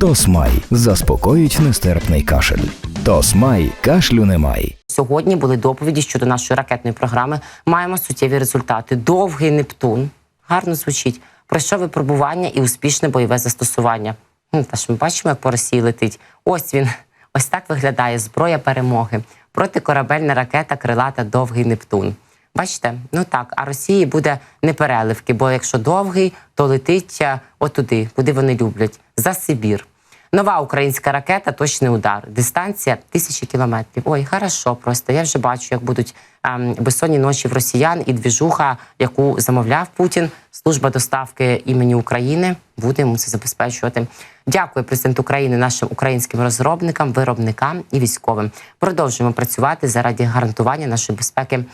Тосмай заспокоїть нестерпний кашель. Тосмай кашлю немає. Сьогодні були доповіді щодо нашої ракетної програми. Маємо суттєві результати. Довгий Нептун гарно звучить. Пройшов випробування і успішне бойове застосування. Та ж ми бачимо, як по Росії летить. Ось він. Ось так виглядає зброя перемоги. Протикорабельна ракета крилата Довгий Нептун. Бачите, ну так, а Росії буде не переливки, бо якщо довгий, то летить е, отуди, куди вони люблять, за Сибір. Нова українська ракета точний удар. Дистанція тисячі кілометрів. Ой, хорошо, просто я вже бачу, як будуть ем, безсонні ночі в росіян і двіжуха, яку замовляв Путін. Служба доставки імені України буде йому це забезпечувати. Дякую президенту України, нашим українським розробникам, виробникам і військовим. Продовжуємо працювати заради гарантування нашої безпеки.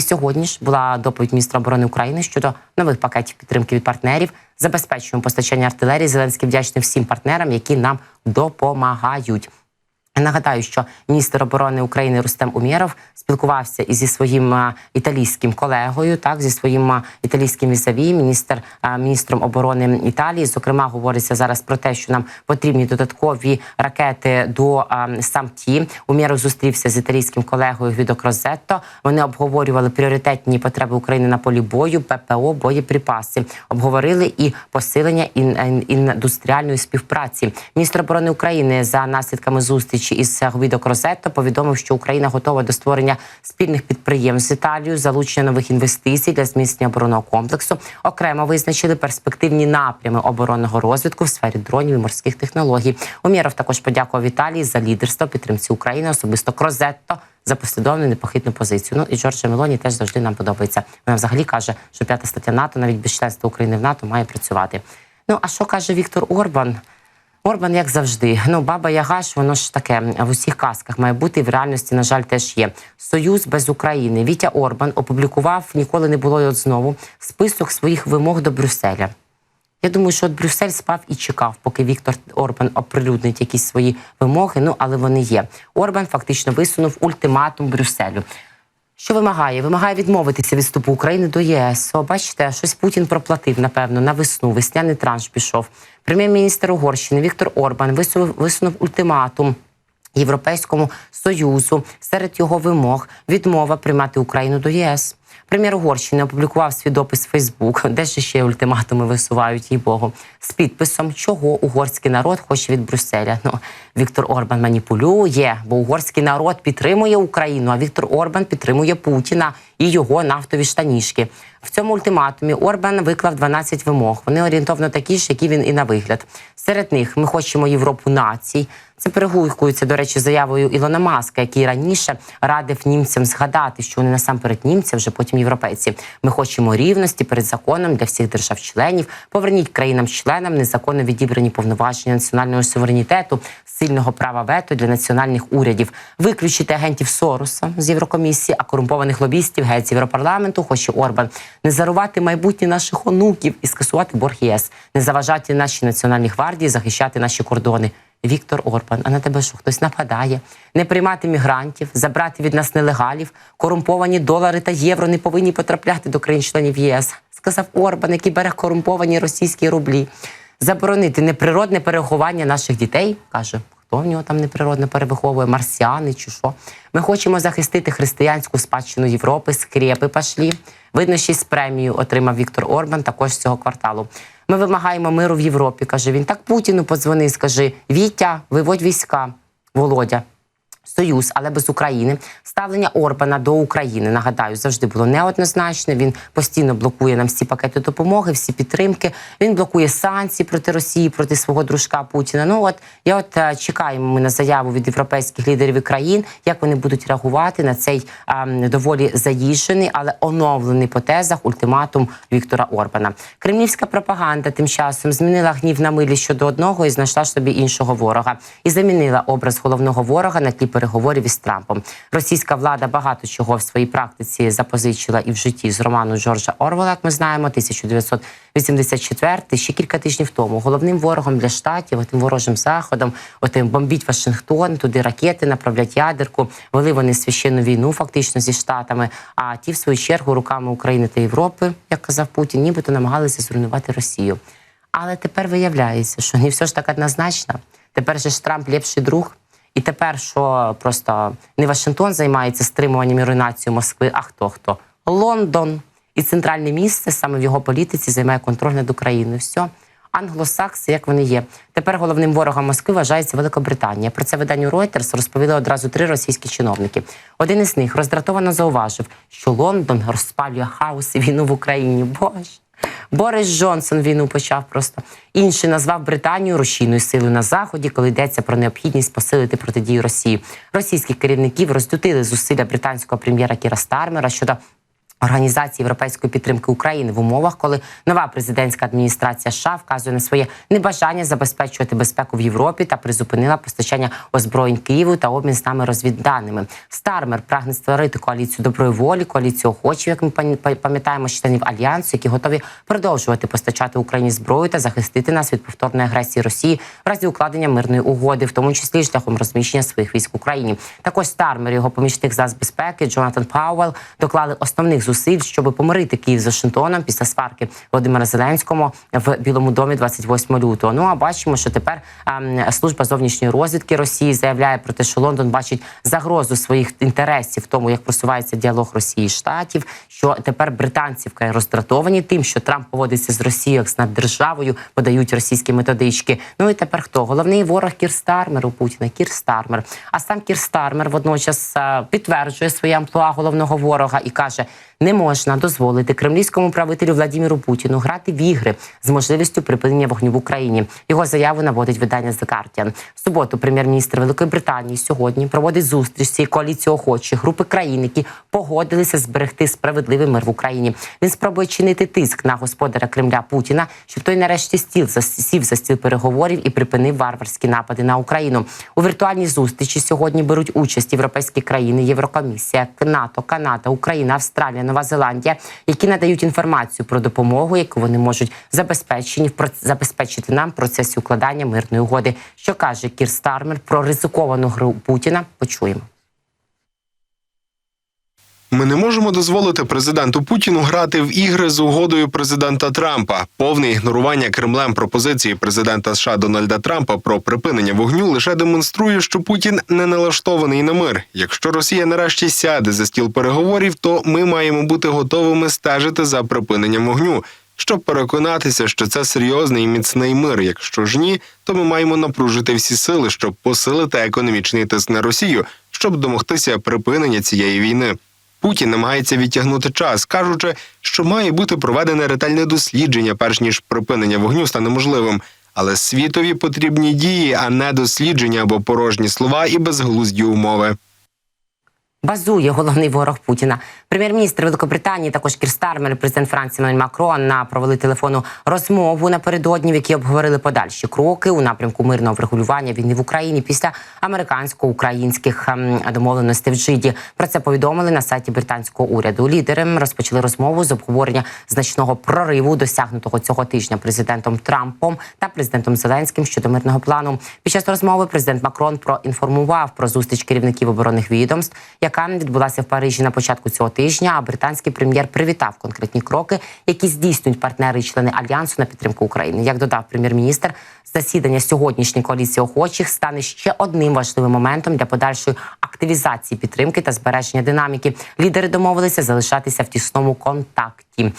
І сьогодні ж була доповідь міністра оборони України щодо нових пакетів підтримки від партнерів. Забезпечуємо постачання артилерії. Зеленський вдячний всім партнерам, які нам допомагають. Нагадаю, що міністр оборони України Рустем Умєров спілкувався із зі своїм італійським колегою, так зі своїм італійським візаві, міністр міністром оборони Італії. Зокрема, говориться зараз про те, що нам потрібні додаткові ракети до а, Самті. Умєров зустрівся з італійським колегою Гвідо Крозетто. Вони обговорювали пріоритетні потреби України на полі бою, ППО, боєприпаси. Обговорили і посилення ін- ін- індустріальної співпраці. Міністр оборони України за наслідками зустрічі із Гвідо Крозетто повідомив, що Україна готова до створення спільних підприємств з Італією, залучення нових інвестицій для зміцнення оборонного комплексу. Окремо визначили перспективні напрями оборонного розвитку в сфері дронів і морських технологій. Умєров також подякував Італії за лідерство підтримці України, особисто Крозетто. За послідовну непохитну позицію. Ну і Джорджа Мелоні теж завжди нам подобається. Вона взагалі каже, що п'ята стаття НАТО, навіть без членства України в НАТО, має працювати. Ну а що каже Віктор Орбан? Орбан, як завжди, ну баба Яга ж воно ж таке в усіх казках має бути в реальності, на жаль, теж є. Союз без України. Вітя Орбан опублікував ніколи не було його знову список своїх вимог до Брюсселя. Я думаю, що от Брюссель спав і чекав, поки Віктор Орбан оприлюднить якісь свої вимоги. Ну але вони є. Орбан фактично висунув ультиматум Брюсселю. Що вимагає? Вимагає відмовитися від України до ЄС. О, бачите, щось Путін проплатив, напевно, на весну. Весняний транш пішов. Прем'єр-міністр Угорщини Віктор Орбан висунув, висунув ультиматум. Європейському союзу серед його вимог відмова приймати Україну до ЄС. Прем'єр Угорщини опублікував свій допис Фейсбук, де ж ще ультиматуми висувають їй Богу, з підписом, чого угорський народ хоче від Брюсселя. Ну Віктор Орбан маніпулює, бо угорський народ підтримує Україну, а Віктор Орбан підтримує Путіна і його нафтові штанішки. В цьому ультиматумі Орбан виклав 12 вимог. Вони орієнтовно такі ж, які він і на вигляд. Серед них ми хочемо Європу націй. Це перегукується, до речі, заявою Ілона Маска, який раніше радив німцям згадати, що вони насамперед німці, вже потім європейці. Ми хочемо рівності перед законом для всіх держав-членів. Поверніть країнам-членам незаконно відібрані повноваження національного суверенітету, сильного права вето для національних урядів. Виключити агентів Сороса з Єврокомісії, а корумпованих лобістів геть з Європарламенту хоче Орбан не зарувати майбутнє наших онуків і скасувати борг ЄС, не заважати нашій національній гвардії захищати наші кордони. Віктор Орбан, а на тебе що хтось нападає, не приймати мігрантів, забрати від нас нелегалів, корумповані долари та євро не повинні потрапляти до країн-членів ЄС. Сказав Орбан, який бере корумповані російські рублі. Заборонити неприродне переховання наших дітей, каже. Хто в нього там неприродно перевиховує, марсіани чи що? Ми хочемо захистити християнську спадщину Європи, скрепи пошлі. Видно, ще з премію отримав Віктор Орбан також з цього кварталу. Ми вимагаємо миру в Європі. каже він. Так Путіну подзвони, скажи: Вітя, виводь війська, Володя. Союз, але без України. Ставлення Орбана до України нагадаю завжди було неоднозначне. Він постійно блокує нам всі пакети допомоги, всі підтримки. Він блокує санкції проти Росії, проти свого дружка Путіна. Ну от я от е, чекаємо ми на заяву від європейських лідерів і країн, як вони будуть реагувати на цей е, доволі заїжджений, але оновлений по тезах ультиматум Віктора Орбана. Кремлівська пропаганда тим часом змінила гнів на милі щодо одного і знайшла собі іншого ворога і замінила образ головного ворога на тлі переговорів із Трампом. Російська влада багато чого в своїй практиці запозичила і в житті з роману Джорджа Орвела, як ми знаємо, 1984, ще кілька тижнів тому. Головним ворогом для штатів, отим ворожим заходом, отим бомбіть Вашингтон, туди ракети направлять ядерку. Вели вони священну війну фактично зі штатами. А ті, в свою чергу, руками України та Європи, як казав Путін, нібито намагалися зруйнувати Росію. Але тепер виявляється, що не все ж так однозначно. Тепер же ж Трамп ліпший друг. І тепер, що просто не Вашингтон займається стримуванням і руйнацією Москви, а хто хто? Лондон. І центральне місце саме в його політиці займає контроль над Україною. Все. Англосакси, як вони є. Тепер головним ворогом Москви вважається Великобританія. Про це виданню Reuters розповіли одразу три російські чиновники. Один із них роздратовано зауважив, що Лондон розпалює хаос і війну в Україні. Боже. Борис Джонсон війну почав просто. Інший назвав Британію рушійною силою на заході, коли йдеться про необхідність посилити протидію Росії. Російських керівників роздютили зусилля британського прем'єра Кіра Стармера щодо Організації європейської підтримки України в умовах, коли нова президентська адміністрація США вказує на своє небажання забезпечувати безпеку в Європі та призупинила постачання озброєнь Києву та обмін з нами розвідданими. Стармер прагне створити коаліцію доброї волі, коаліцію охочів, як ми пам'ят- пам'ятаємо, членів альянсу, які готові продовжувати постачати Україні зброю та захистити нас від повторної агресії Росії в разі укладення мирної угоди, в тому числі шляхом розміщення своїх військ в Україні. Також Стармер, його помічник з безпеки Джонатан Пауел доклали основних зусиль, щоб помирити Київ з Вашингтоном після сварки Володимира Зеленського в Білому домі 28 лютого. Ну а бачимо, що тепер ем, служба зовнішньої розвідки Росії заявляє про те, що Лондон бачить загрозу своїх інтересів в тому, як просувається діалог Росії і Штатів. Що тепер британці вкрай роздратовані тим, що Трамп поводиться з Росією як з наддержавою, подають російські методички. Ну і тепер хто головний ворог Кір Стармер у Путіна? Кір Стармер. А сам Кір Стармер водночас е, підтверджує своє амплуа головного ворога і каже. Не можна дозволити кремлівському правителю Владіміру Путіну грати в ігри з можливістю припинення вогню в Україні. Його заяву наводить видання The Guardian. В суботу прем'єр-міністр Великої Британії сьогодні проводить зустріч цієї коаліції охочих групи країн, які погодилися зберегти справедливий мир в Україні. Він спробує чинити тиск на господаря Кремля Путіна, щоб той нарешті стіл сів за стіл переговорів і припинив варварські напади на Україну. У віртуальній зустрічі сьогодні беруть участь європейські країни, Єврокомісія, НАТО, Канада, Україна, Австралія, Нова Зеландія, які надають інформацію про допомогу, яку вони можуть забезпечені забезпечити нам в процесі укладання мирної угоди. Що каже Кір Стармер про ризиковану гру Путіна? Почуємо. Ми не можемо дозволити президенту Путіну грати в ігри з угодою президента Трампа. Повне ігнорування Кремлем пропозиції президента США Дональда Трампа про припинення вогню лише демонструє, що Путін не налаштований на мир. Якщо Росія нарешті сяде за стіл переговорів, то ми маємо бути готовими стежити за припиненням вогню. Щоб переконатися, що це серйозний і міцний мир. Якщо ж ні, то ми маємо напружити всі сили, щоб посилити економічний тиск на Росію, щоб домогтися припинення цієї війни. Путін намагається відтягнути час, кажучи, що має бути проведене ретельне дослідження, перш ніж припинення вогню стане можливим. Але світові потрібні дії, а не дослідження або порожні слова і безглузді умови. Базує головний ворог Путіна. Прем'єр-міністр Великобританії, також Кір Стармер, президент Франції Еммануель Макрон провели телефонну розмову напередодні, в якій обговорили подальші кроки у напрямку мирного врегулювання війни в Україні після американсько-українських ем, домовленостей в Джиді. Про це повідомили на сайті британського уряду. Лідери розпочали розмову з обговорення значного прориву, досягнутого цього тижня президентом Трампом та президентом Зеленським щодо мирного плану. Під час розмови президент Макрон проінформував про зустріч керівників оборонних відомств, яка відбулася в Парижі на початку цього тижня. А британський прем'єр привітав конкретні кроки, які здійснюють партнери і члени альянсу на підтримку України. Як додав прем'єр-міністр, засідання сьогоднішньої коаліції охочих стане ще одним важливим моментом для подальшої активізації підтримки та збереження динаміки. Лідери домовилися залишатися в тісному контакті.